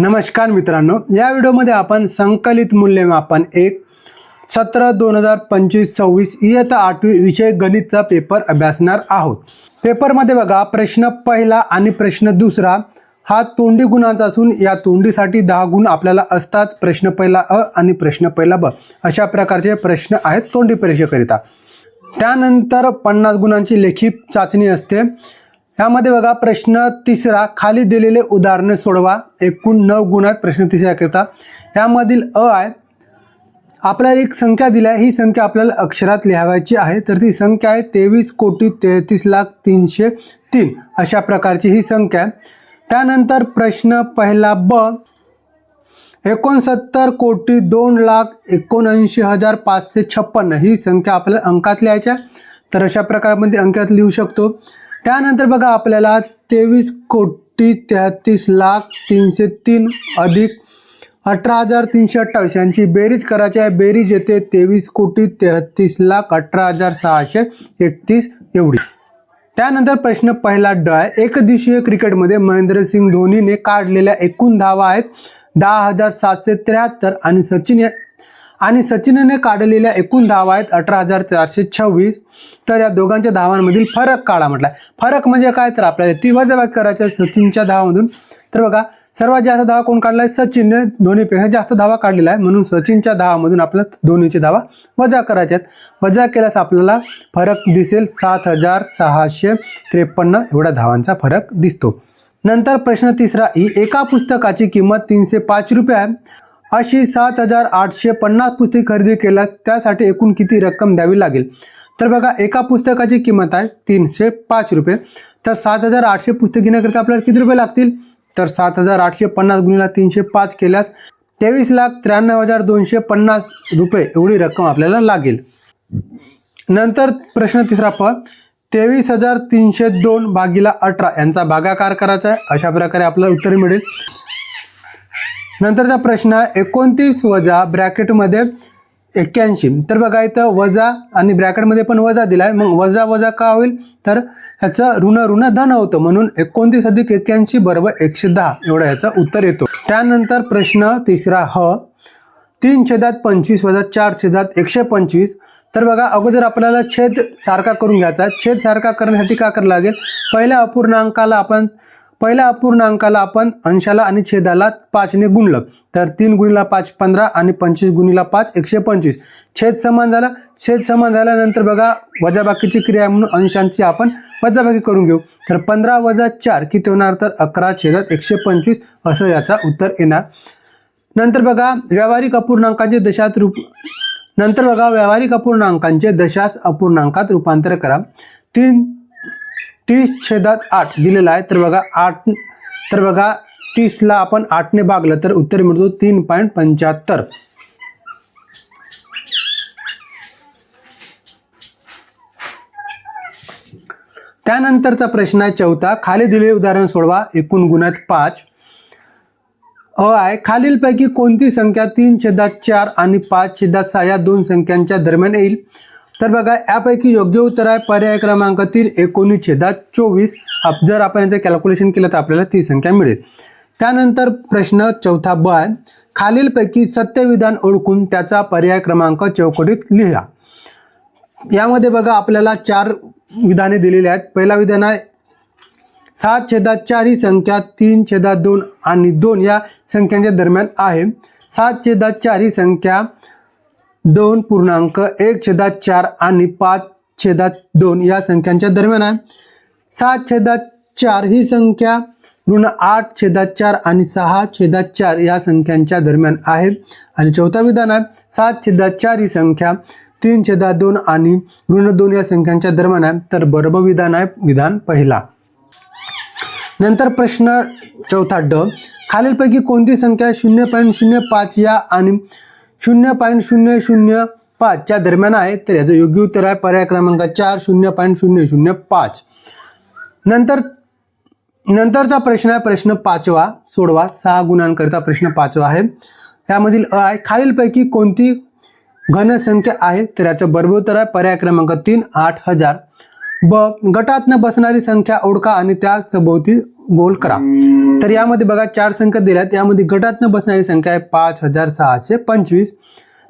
नमस्कार मित्रांनो. या व्हिडिओमध्ये आपण संकलित मूल्यमापन एक सतरा दोन हजार पंचवीस सव्वीस इयत्ता आठवी विषय गणितचा पेपर अभ्यासणार आहोत. पेपरमध्ये बघा प्रश्न पहिला आणि प्रश्न दुसरा हा तोंडी गुणांचा असून या तोंडीसाठी दहा गुण आपल्याला असतात. प्रश्न पहिला अ आणि प्रश्न पहिला ब अशा प्रकारचे प्रश्न आहेत तोंडी परीक्षेकरिता. त्यानंतर पन्नास गुणांची लेखी चाचणी असते. यामध्ये बघा प्रश्न तिसरा खाली दिलेले उदाहरणे सोडवा. एकूण नऊ गुणात प्रश्न तिसऱ्याकरिता यामधील अ आहे. आपल्याला एक संख्या दिली आहे. ही संख्या आपल्याला अक्षरात लिहावायची आहे. तर ती संख्या आहे तेवीस कोटी तेहतीस लाख तीनशे तीन अशा प्रकारची ही संख्या आहे. त्यानंतर प्रश्न पहिला ब. एकोणसत्तर कोटी दोन लाख एकोणऐंशी हजार पाचशे छप्पन्न ही संख्या आपल्याला अंकात लिहायची आहे. तर अशा प्रकारामध्ये अंकात लिहू शकतो. त्यानंतर बघा आपल्याला तेवीस कोटी तेहतीस लाख तीनशे तीन अधिक अठरा हजार तीनशे अठ्ठावीस यांची बेरीज करायची आहे. बेरीज येते तेवीस कोटी तेहतीस लाख अठरा हजार सहाशे एकतीस एवढी. त्यानंतर प्रश्न पहिला ड आहे. एकदिवसीय क्रिकेटमध्ये महेंद्रसिंग धोनीने काढलेल्या एकूण धावा आहेत दहा हजार सातशे त्र्याहत्तर आणि सचिन या- आणि सचिनने काढलेल्या एकूण धावा आहेत अठरा हजार चारशे छव्वीस. तर या दोघांच्या धावांमधील फरक काढा म्हटलाय फरक म्हणजे काय? तर आपल्याला ती वजाबाकी करायची आहे सचिनच्या धावामधून. तर बघा सर्वात जास्त धावा कोण काढलाय सचिनने धोनीपेक्षा जास्त धावा काढलेला आहे म्हणून सचिनच्या धावामधून आपल्याला धोनीची धावा वजा करायच्या आहेत. वजा केल्यास आपल्याला फरक दिसेल सात हजार सहाशे त्रेपन्न. एवढ्या धावांचा फरक दिसतो. नंतर प्रश्न तिसरा ही एका पुस्तकाची किंमत तीनशे पाच रुपये आहे. अशी सात हजार आठशे पन्नास पुस्तके खरेदी केल्यास त्यासाठी एकूण किती रक्कम द्यावी लागेल? तर बघा एका पुस्तकाची किंमत आहे तीनशे पाच रुपये. तर सात हजार आठशे पुस्तक घेण्याकरिता आपल्याला किती रुपये लागतील? तर सात हजार आठशे पन्नास गुणीला तीनशे पाच केल्यास तेवीस लाख त्र्याण्णव हजार दोनशे पन्नास रुपये एवढी रक्कम आपल्याला लागेल. नंतर प्रश्न तिसरा प तेवीस हजार तीनशे दोन भागीला अठरा यांचा भागाकार करायचा आहे. अशा प्रकारे आपल्याला उत्तर मिळेल. नंतरचा प्रश्न एकोणतीस वजा ब्रॅकेटमध्ये एक्क्याऐंशी. तर बघा इथं वजा आणि ब्रॅकेटमध्ये पण वजा दिला आहे मग वजा वजा का होईल? तर ह्याचं ऋण ऋण धन होतं. म्हणून एकोणतीस अधिक एक्क्याऐंशी बरोबर एकशे दहा. एवढं ह्याचं उत्तर येतो. त्यानंतर प्रश्न तिसरा ह. तीन छेदात पंचवीस वजा चार छेदात एकशे पंचवीस. तर बघा अगोदर आपल्याला छेद सारखा करून घ्यायचा छेद सारखा करण्यासाठी काय करावं लागेल? पहिल्या अपूर्णांकाला आपण पहिल्या अपूर्णांकाला आपण अंशाला आणि छेदाला पाचने गुणलं. तर तीन गुणीला पाच पंधरा आणि पंचवीस गुणीला पाच एकशे पंचवीस. छेद समान झाला. छेद समान झाल्यानंतर बघा वजाबाकीची क्रिया आहे म्हणून अंशांची आपण वजाबाकी करून घेऊ. तर पंधरा वजा चार किती होणार? तर अकरा छेदात एकशे पंचवीस असं याचा उत्तर येणार. नंतर बघा व्यावहारिक अपूर्णांकांचे दशात रूप नंतर बघा व्यावहारिक अपूर्णांकांचे दशास अपूर्णांकात रूपांतर करा. तीन तीस छेदात आठ दिलेला आहे. तर बघा आठ तर बघा तीसला आपण आठने भागलं तर उत्तर मिळतो तीन पॉईंट पंच्याहत्तर. त्यानंतरचा प्रश्न आहे चौथा. खाली दिलेले उदाहरण सोडवा. एकूण गुणात पाच. अ आहे खालीलपैकी कोणती संख्या तीन छेदात चार आणि पाच छेदात सहा या दोन संख्यांच्या दरम्यान येईल? तर बघा यापैकी योग्य उत्तर आहे पर्याय क्रमांक तीन एकोणीस छेदात चोवीस. जर आपण याचं कॅल्क्युलेशन केलं तर आपल्याला ती संख्या मिळेल. त्यानंतर प्रश्न चौथा ब आहे खालीलपैकी सत्यविधान ओळखून त्याचा पर्याय क्रमांक चौकटीत लिहा. यामध्ये बघा आपल्याला चार विधाने दिलेली आहेत. पहिला विधान आहे सात छेदात चार ही संख्या तीन छेदात दोन आणि दोन या संख्यांच्या दरम्यान आहे. सात छेदात चार ही संख्या दोन पूर्णांक एक छेदात चार आणि पाच छेदात दोन या संख्यांच्या दरम्यान आहे. सात छेदात चार ही संख्या ऋण आठ छेदात चार आणि सहा छेदात चार या संख्यांच्या दरम्यान आहे. आणि चौथा विधान आहे सात छेदात चार ही संख्या तीन छेदात दोन आणि ऋण दोन या संख्यांच्या दरम्यान आहे. तर बरोबर विधान आहे विधान पहिला. नंतर प्रश्न चौथा ड. खालीलपैकी कोणती संख्या शून्य पॉईंट शून्य पाच या आणि शून्य पॉईंट शून्य शून्य पाचच्या दरम्यान आहे. तर याचं योग्य उत्तर आहे पर्याय क्रमांक चार शून्य पॉईंट शून्य शून्य पाच. नंतर नंतरचा प्रश्न आहे प्रश्न पाचवा. सोडवा. सहा गुणांकरिता प्रश्न पाचवा आहे. यामधील अ आहे खालीलपैकी कोणती घनसंख्या आहे? तर याचं बरोबर उत्तर आहे पर्याय क्रमांक तीन आठ हजार. ब गटातनं बसणारी संख्या ओळखा आणि त्या सभोवती गोल करा. तर यामध्ये बघा चार संख्या दिल्यात यामध्ये गटातनं बसणारी संख्या आहे पाच हजार सहाशे पंचवीस.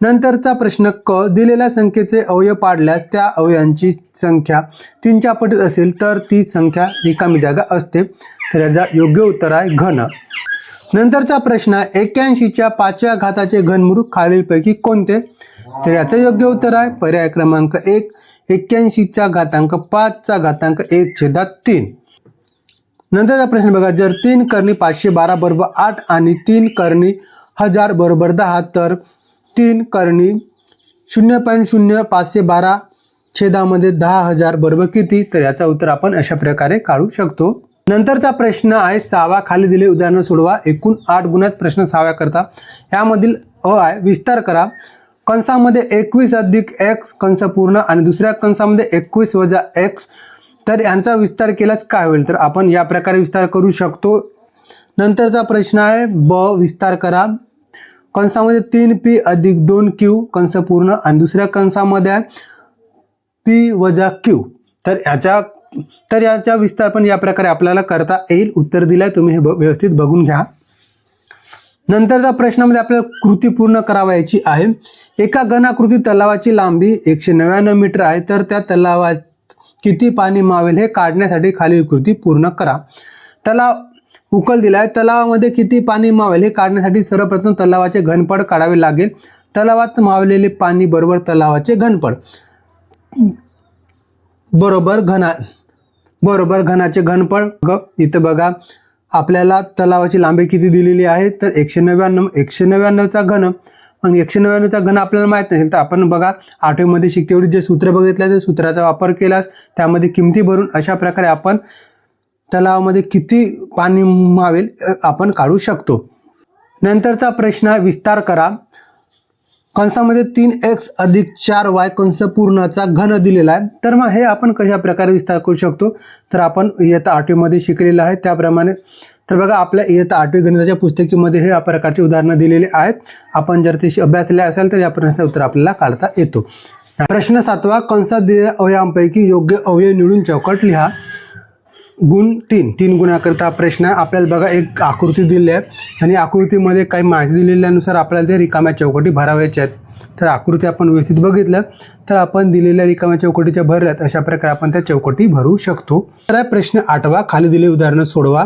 नंतरचा प्रश्न क दिलेल्या संख्येचे अवयव पाडल्यास त्या अवयवांची संख्या तीनच्या पटीत असेल तर ती संख्या रिकामी जागा असते. तर याचा योग्य उत्तर आहे घन. नंतरचा प्रश्न एक्क्याऐंशीच्या पाचव्या घाताचे घनमूळ खालीलपैकी कोणते? तर याचं योग्य उत्तर आहे पर्याय क्रमांक एक एक्क्याऐंशीचा घातांक पाचचा घातांक एक छेदात तीन. नंतरचा प्रश्न बघा. जर तीन करणी पाचशे बारा बरोबर आठ आणि तीन करणी हजार बरोबर दहा तर तीन करणी शून्य पॉईंट शून्य पाचशे बारा छेदामध्ये दहा हजार बरोबर किती? तर याचं उत्तर आपण अशा प्रकारे काढू शकतो. नंतरचा प्रश्न आहे सहावा खाली दिले उदाहरणं सोडवा. एकूण आठ गुणात प्रश्न सहाव्या करता. यामधील अ आहे विस्तार करा. कंसामध्ये एकवीस अधिक एक्स कंस पूर्ण आणि दुसऱ्या कंसामध्ये एकवीस वजा एक्स तर यांचा विस्तार केल्यास काय होईल? तर आपण या प्रकारे विस्तार करू शकतो. नंतरचा प्रश्न आहे ब विस्तार करा. कंसामध्ये तीन पी अधिक दोन क्यू कंस पूर्ण आणि दुसऱ्या कंसामध्ये आहे पी वजा क्यू तर याच्या तर याचा विस्तार पण या प्रकारे आपल्याला करता येईल. उत्तर दिलंय तुम्ही हे ब- व्यवस्थित बघून घ्या. नंतरच्या प्रश्नामध्ये आपल्याला कृती पूर्ण करावायची आहे. एका घनाकृती तलावाची लांबी एकशे नव्याण्णव मीटर आहे. तर त्या तलावात किती पाणी मावेल हे काढण्यासाठी खालील कृती पूर्ण करा. तलाव उकल दिला आहे तलावामध्ये किती पाणी मावेल हे काढण्यासाठी सर्वप्रथम तलावाचे घनपड काढावे लागेल. तलावात मावलेले पाणी बरोबर तलावाचे घनपड. बरोबर घना बरोबर घनाचे घनपड. ग इथं बघा. आपल्याला तलावाची लांबी किती दिलेली आहे? तर एकशे नव्याण्णव एकशे नव्याण्णवचा घन. मग एकशे नव्याण्णवचा घन आपल्याला माहीत नसेल तर आपण बघा आठवीमध्ये शिकतेवढी जे सूत्र बघितलं त्या सूत्राचा वापर केलास त्यामध्ये किमती भरून अशा प्रकारे आपण तलावामध्ये किती पाणी मावेल आपण काढू शकतो. नंतरचा प्रश्न आहे, विस्तार करा. कंसामध्ये तीन एक्स अधिक चार वाय कंस पूर्णचा घन दिलेला आहे. तर मग हे आपण कशा प्रकारे विस्तार करू शकतो? तर आपण इयत्ता आठवीमध्ये शिकलेलं आहे. त्याप्रमाणे तर बघा आपल्या इयत्ता आठवी गणिताच्या पुस्तकीमध्ये हे या प्रकारची उदाहरणं दिलेली आहेत. आपण जर ते अभ्यासले असेल तर या प्रश्नाचं उत्तर आपल्याला काढता येतो. प्रश्न सातवा कंसात दिलेल्या अवयवांपैकी योग्य अवयव निवडून चौकट लिहा. गुण तीन तीन गुणाकरता प्रश्न आहे आपल्याला बघा एक आकृती दिली आहे. आणि आकृतीमध्ये काही माहिती दिलेल्यानुसार आपल्याला ते रिकाम्या चौकटी भरावायच्या आहेत. तर आकृती आपण व्यवस्थित बघितलं तर आपण दिलेल्या रिकाम्या चौकटीच्या भरल्यात अशा प्रकारे आपण त्या चौकटी भरू शकतो. तर प्रश्न आठवा खाली दिले उदाहरणं सोडवा.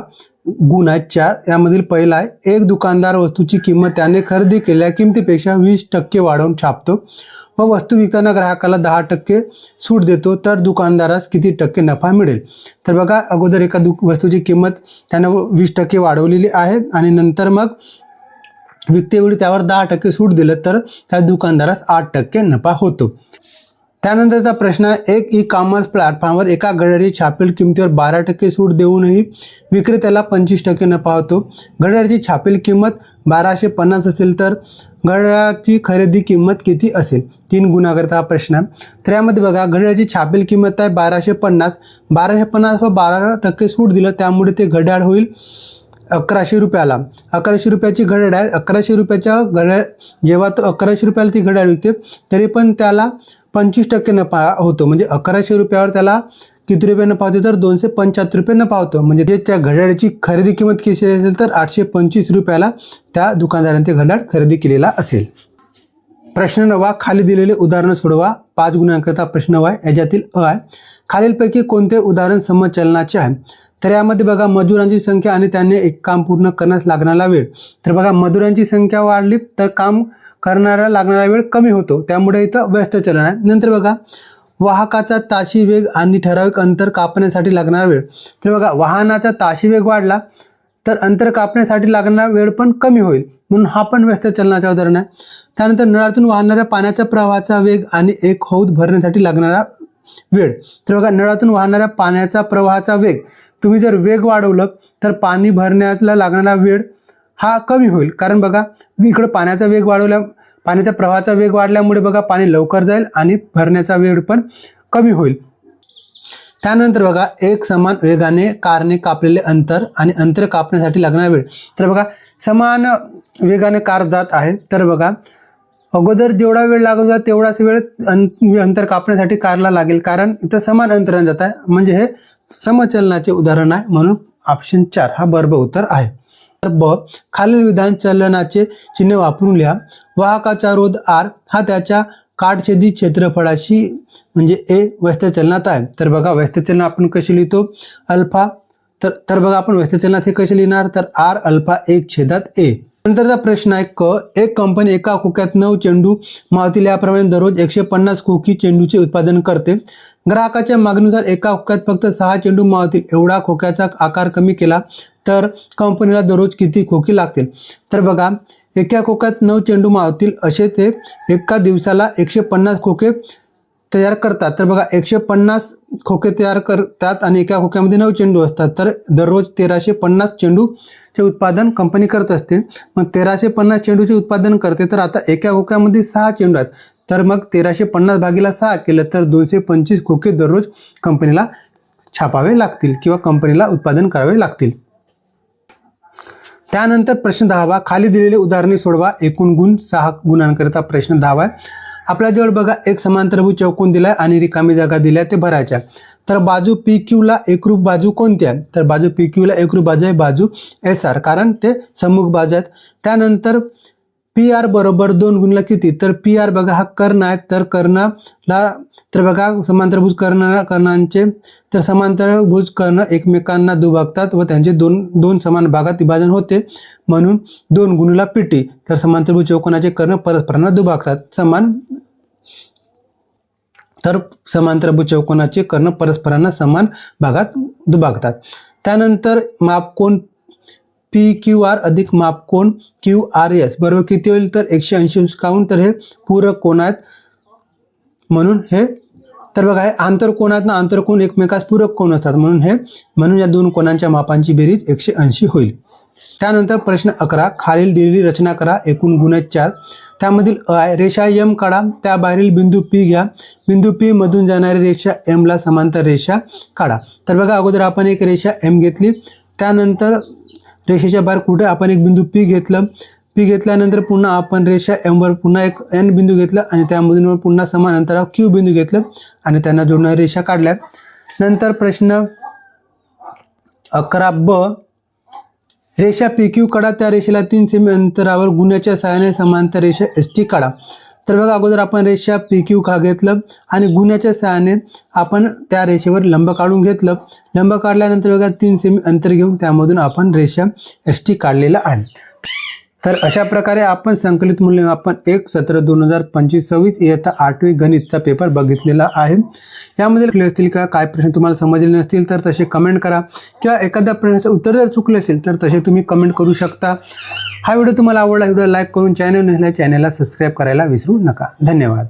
गुण आहेत चार यामधील पहिला आहे एक दुकानदार वस्तूची किंमत त्याने खरेदी केलेल्या किमतीपेक्षा वीस टक्के वाढवून छापतो. व वस्तू विकताना ग्राहकाला दहा टक्के सूट देतो तर दुकानदारास किती टक्के नफा मिळेल? तर बघा अगोदर एका दु वस्तूची किंमत त्यानं वीस टक्के वाढवलेली आहे आणि नंतर मग विकतेवेळी त्यावर दहा टक्के सूट दिलं तर त्या दुकानदारास आठ टक्के नफा होतो. त्यानंतरचा प्रश्न आहे, एक ई कॉमर्स प्लॅटफॉर्मवर एका घड्याळी छापील किमतीवर बारा टक्के सूट देऊनही विक्रेत्याला पंचवीस टक्के नफा होतो. घड्याळाची छापील किंमत बाराशे पन्नास असेल तर घड्याळाची खरेदी किंमत किती असेल? तीन गुणाकरता हा प्रश्न. आहे तर यामध्ये बघा घड्याळाची छापील किंमत आहे बाराशे पन्नास. बाराशे पन्नास व बारा टक्के सूट दिलं त्यामुळे ते घड्याळ होईल. अकराशे रुपयाला. अकराशे रुपयाची घड्याळ आहे. अकराशे रुपयाच्या घड्याळ जेव्हा तो अकराशे रुपयाला ती घड्याळ विकते तरी पण त्याला पंचवीस टक्के नफा होतो. म्हणजे अकराशे रुपयावर त्याला किती रुपये नफा होतो? तर दोनशे पंच्याहत्तर रुपये नफा होतो. म्हणजे ते त्या घड्याळाची खरेदी किंमत किती असेल तर आठशे पंचवीस रुपयाला त्या दुकानदाराने ते घड्याळ खरेदी केलेला असेल. प्रश्न नवा खाली दिलेले उदाहरण सोडवा. पाच गुणांकरता प्रश्न नवा आहे याच्यातील अ आहे. खालीलपैकी कोणते उदाहरण समचलनाचे आहे? तर यामध्ये बघा मजुरांची संख्या आणि त्यांनी एक काम पूर्ण करण्यास लागणारा वेळ. तर बघा मजुरांची संख्या वाढली तर काम करणारा लागणारा वेळ कमी होतो. त्यामुळे इथं व्यस्त चलन आहे. नंतर बघा वाहकाचा ताशी वेग आणि ठराविक अंतर कापण्यासाठी लागणारा वेळ. तर बघा वाहनाचा ताशी वेग वाढला तर अंतर कापण्यासाठी लागणारा वेळ पण कमी होईल. म्हणून हा पण व्यस्त चलनाचा उदाहरण आहे. त्यानंतर नळातून वाहणाऱ्या पाण्याच्या प्रवाहाचा वेग आणि एक हौद भरण्यासाठी लागणारा वेळ. तर बघा नळातून वाहणाऱ्या पाण्याचा प्रवाहाचा वेग. तुम्ही जर वेग वाढवलं तर पाणी भरण्याला लागणारा वेळ हा कमी होईल. कारण बघा इकडं पाण्याचा वेग वाढवल्या पाण्याच्या प्रवाहाचा वेग वाढल्यामुळे बघा पाणी लवकर जाईल आणि भरण्याचा वेळ पण कमी होईल. त्यानंतर बघा एक समान वेगाने कारने कापलेले अंतर आणि अंतर कापण्यासाठी लागणारा वेळ. तर बघा समान वेगाने कार जात आहे. तर बघा अगोदर जेवढा वेळ लागत होता तेवढाच वेळ अंतर कापण्यासाठी कारला लागेल. कारण इथं समान अंतराने जात आहे. म्हणजे हे समचलनाचे उदाहरण आहे. म्हणून ऑप्शन चार हा बरोबर उत्तर आहे. तर ब खालील विधान चलनाचे चिन्ह वापरून लिहा. वाहकाचा रोध आर हा त्याच्या काटछेदी क्षेत्रफळाशी म्हणजे ए व्यस्त चलनात आहे. तर बघा व्यस्त चलन आपण कशी लिहितो? अल्फा तर तर बघा आपण व्यस्त चलनात हे कसे लिहिणार? तर आर अल्फा एक छेदात ए. नंतरचा प्रश्न आहे क एक कंपनी एका खोक्यात नऊ चेंडू मावतील याप्रमाणे दररोज एकशे पन्नास खोकी चेंडूचे उत्पादन करते. ग्राहकाच्या मागणीनुसार एका खोक्यात फक्त सहा चेंडू मावतील एवढा खोक्याचा आकार कमी केला तर कंपनीला दररोज किती खोकी लागतील? तर बघा एका खोक्यात नऊ चेंडू मावतील असे ते एका दिवसाला एकशे पन्नास खोके तयार करतात. तर बघा एकशे पन्नास खोके तयार करतात आणि एका खोक्यामध्ये नऊ चेंडू असतात. तर दररोज तेराशे पन्नास चेंडूचे उत्पादन कंपनी करत असते. मग तेराशे पन्नास चेंडूचे उत्पादन करते तर आता एका खोक्यामध्ये सहा चेंडू आहेत. तर मग तेराशे पन्नास भागीला सहा केलं तर दोनशे पंचवीस खोके दररोज कंपनीला छापावे लागतील किंवा कंपनीला उत्पादन करावे लागतील. त्यानंतर प्रश्न दहावा खाली दिलेले उदाहरणे सोडवा. एकूण गुण सहा गुणांकरिता प्रश्न दहावा आहे. आपल्याजवळ बघा एक समांतरभू चौकोन दिलाय आणि रिकामी जागा दिल्या ते भरायच्या तर बाजू पी क्यूला एकरूप बाजू कोणती आहे? तर बाजू पी क्यूला एकरूप बाजू आहे बाजू एस आर कारण ते सम्मुख बाजू आहेत. त्यानंतर पी आर बरोबर दोन गुणला किती? तर पी आर बघा हा कर्ण आहे तर कर्णाला तर बघा समांतरभुज कर्ण कर्णांचे तर समांतरभुज कर्ण एकमेकांना दुभागतात व त्यांचे दोन दोन समान भागात विभाजन होते. म्हणून दोन गुणला पीटी तर समांतरभुज चौकोनाचे कर्ण परस्परांना दुभागतात. समान तर समांतरभुज चौकोनाचे कर्ण परस्परांना समान भागात दुभागतात. त्यानंतर मापकोण पी क्यू आर अधिक मापकोन क्यू आर एस. बरोबर किती होईल तर एकशे ऐंशी काउंट तर हे पूरक कोण आहेत? म्हणून हे तर बघा हे आंतरकोन आहेत ना? आंतरकोन एकमेकास पूरक कोण असतात? म्हणून हे म्हणून या दोन कोणांच्या मापांची बेरीज एकशे ऐंशी होईल. त्यानंतर प्रश्न अकरा खालील दिलेली रचना करा एकूण गुण चार. त्यामधील अ आहे रेषा यम काढा त्या बाहेरील बिंदू पी घ्या. बिंदू पी मधून जाणारी रेषा एमला समांतर रेषा काढा. तर बघा अगोदर आपण एक रेषा एम घेतली. त्यानंतर रेषेच्या बाहेर कुठे आपण एक बिंदू पी घेतलं पी घेतल्यानंतर पुन्हा आपण रेषा एमवर पुन्हा एक एन बिंदू घेतला आणि त्यामधून पुन्हा समान अंतरावर क्यू बिंदू घेतलं आणि त्यांना जोडणाऱ्या रेषा काढल्या. नंतर प्रश्न अकरा ब रेषा पी क्यू काढा त्या रेषेला तीन सेमी अंतरावर गुन्ह्याच्या सहाय्याने समांतर रेषा एस टी काढा. तर बघा अगोदर आपण रेषा पी क्यू का घेतलं आणि गुन्ह्याच्या सहाय्याने आपण त्या रेषेवर लंब काढून घेतलं. लंब काढल्यानंतर बघा तीन सेमी अंतर घेऊन त्यामधून आपण रेषा एस टी काढलेला आहे. तर अशा प्रकारे आपण संकलित मूल्यमापन एक सतरा दोन हजार पंचवीस सव्वीस इयत्ता आठवी गणितचा पेपर बघितलेला आहे. यामध्ये चुकले असतील का? काय प्रश्न तुम्हाला समजले नसतील तर तसे कमेंट करा. किंवा एखाद्या प्रश्नाचं उत्तर जर चुकले असेल तर तसे तुम्ही कमेंट करू शकता. हा व्हिडिओ तुम्हाला आवडला व्हिडिओ लाईक करून चॅनल नसल्या चॅनलला सबस्क्राईब करायला विसरू नका. धन्यवाद.